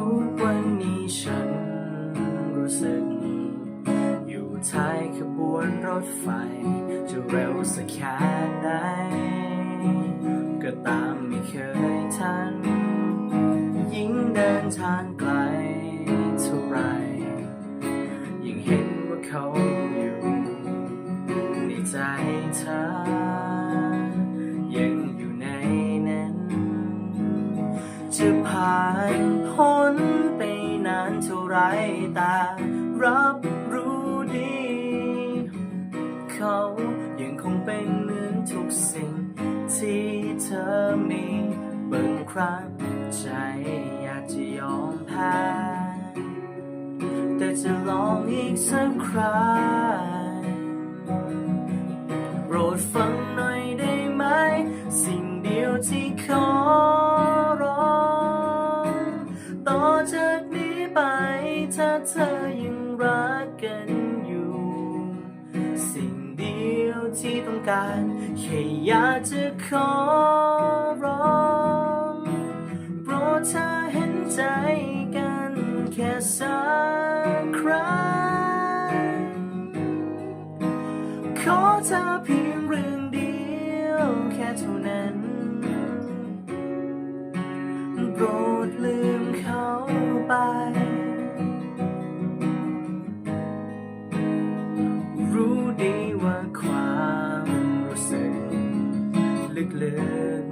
ุกวันนี้ฉันรู้สึก อยู่ท้ายขบวนรถไฟ จะเร็วสักแค่ไหนก็ตามไม่เคยทัน ยิ่งเดินทางไกลเท่าไรยังเห็นว่าเขาอยู่ในใจเธอยังอยู่ในนั้น จะผ่าน ไรแต่รับรู้ดี เขายังคงเป็นเหมือนทุกสิ่ง ที่เธอมีบางครั้งใจอยากจะยอมแพ้แต่จะลองอีกสักครั้ง ยังรักกันอยู่ สิ่งเดียวที่ต้องการแค่อยากจะขอร้องโปรดเธอเห็นใจกันแค่สักครั้งขอเธอเพียงเรื่องเดียวแค่เท่านั้นโปรดเลื ลึก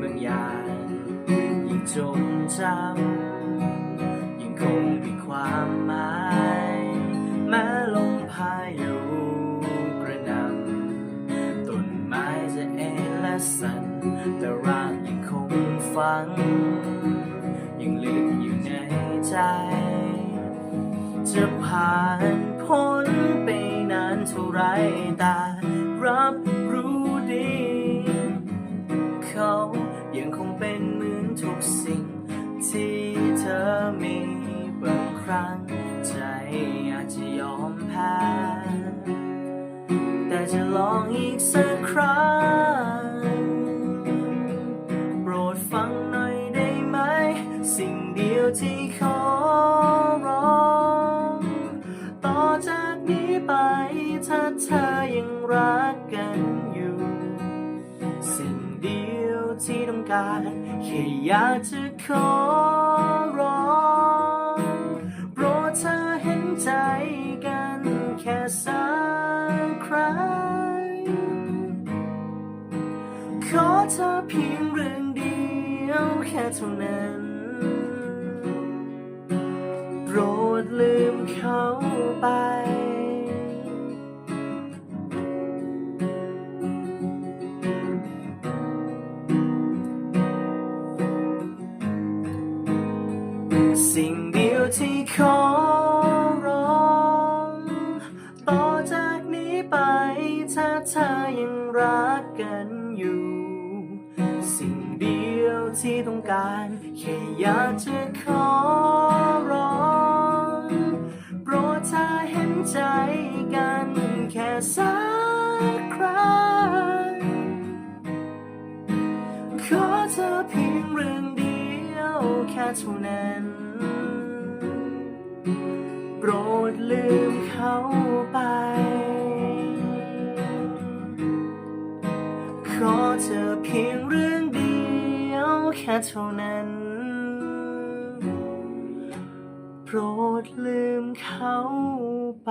บางอย่างยิ่งจงจำยิ่งคงมีความหมายแม้ลมพายุกระหนำต้นไม้จะเอ็นและสั่นแต่รากยังคงฝังยังลึกอยู่ในใจ จะผ่านพ้นไปนานเท่าไรแต่รับรู้ดี เขายังคงเป็นเหมือนทุกสิ่ง ที่เธอมีบางครั้ง ใจอาจจะยอมแพ้ แต่จะลองอีกสักครั้ง โปรดฟังหน่อยได้ไหม สิ่งเดียวที่ขอร้องต่อจากนี้ไปถ้าเธอยังรัก ที่ต้องการแค่อยากจะขอร้องโปรดเธอเห็นใจกันแค่สักครั้ง ขอเธอเพียงเรื่องเดียวแค่เท่านั้น โปรดลืมเขาไป ถ้าเธอยังรักกันอยู่ สิ่งเดียวที่ต้องการแค่อยากจะขอร้องโปรดเธอเห็นใจกันแค่สักครั้งขอเธอเพียงเรื่องเดียวแค่เท่านั้นโปรดลืมเขาไป เพียงเรื่องเดียวแค่เท่านั้น โปรดลืมเขาไป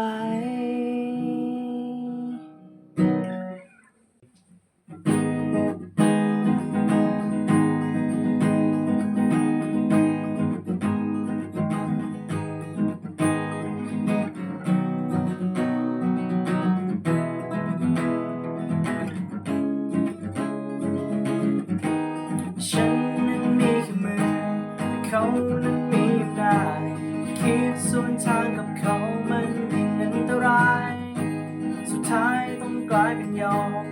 ายเป็นยอม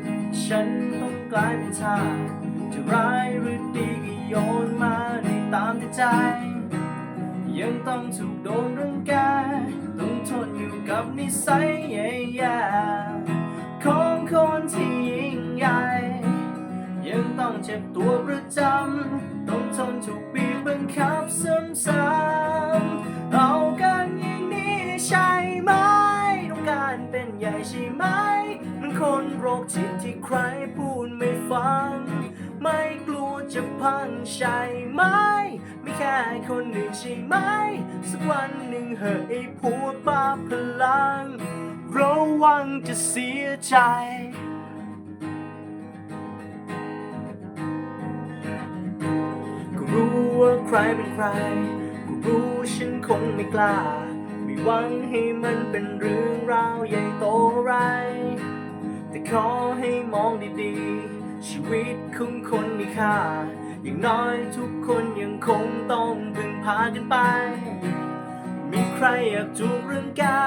ฉันต้องกลายเป็นทาจะร้ายหรือดีก็โยนมาได้ตามใจ ยังต้องถูกโดนรังแกต้องทนอยู่กับนิสัยแย่ๆของคนที่ยิ่งใหญ่ ยังต้องเจ็บตัวประจำต้องทนถูกบีบบังคับซ้ำๆ รคจิตที่ใครพูดไม่ฟัง ไม่กลัวจะพังใช่ไหม ไม่แค่คนหนึ่งใช่ไหม สักวันหนึ่งเหอะไอ้พวกบ้าพลัง ระวังจะเสียใจก็รู้ว่าใครเป็นใครก็รู้ฉันคงไม่กล้า ไม่หวังให้มันเป็นเรื่องราวใหญ่โตอะไร ขอให้มองดีๆ ชีวิตของคนมีค่า อย่างน้อยทุกคนยังคงต้องพึ่งพากันไป มีใครอยากจูบเรื่องกา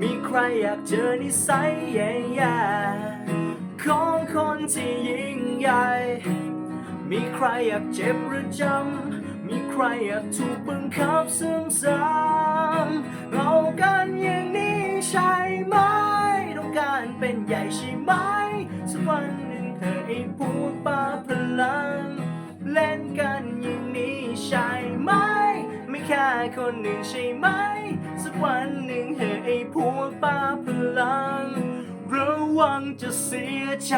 มีใครอยากเจอนิสัยแย่ๆของคนที่ยิ่งใหญ่ มีใครอยากเจ็บหรือจำ มีใครอยากถูกบังคับซ้ำเรากันอย่างนี้ใช่ไหม เป็นใหญ่ใช่ไหมสักวันหนึ่งเธอไอ้พวกบ้าพลัง เล่นกันอย่างนี้ใช่ไหม ไม่แค่คนหนึ่งใช่ไหม สักวันหนึ่งเธอไอ้พวกบ้าพลัง ระวังจะเสียใจ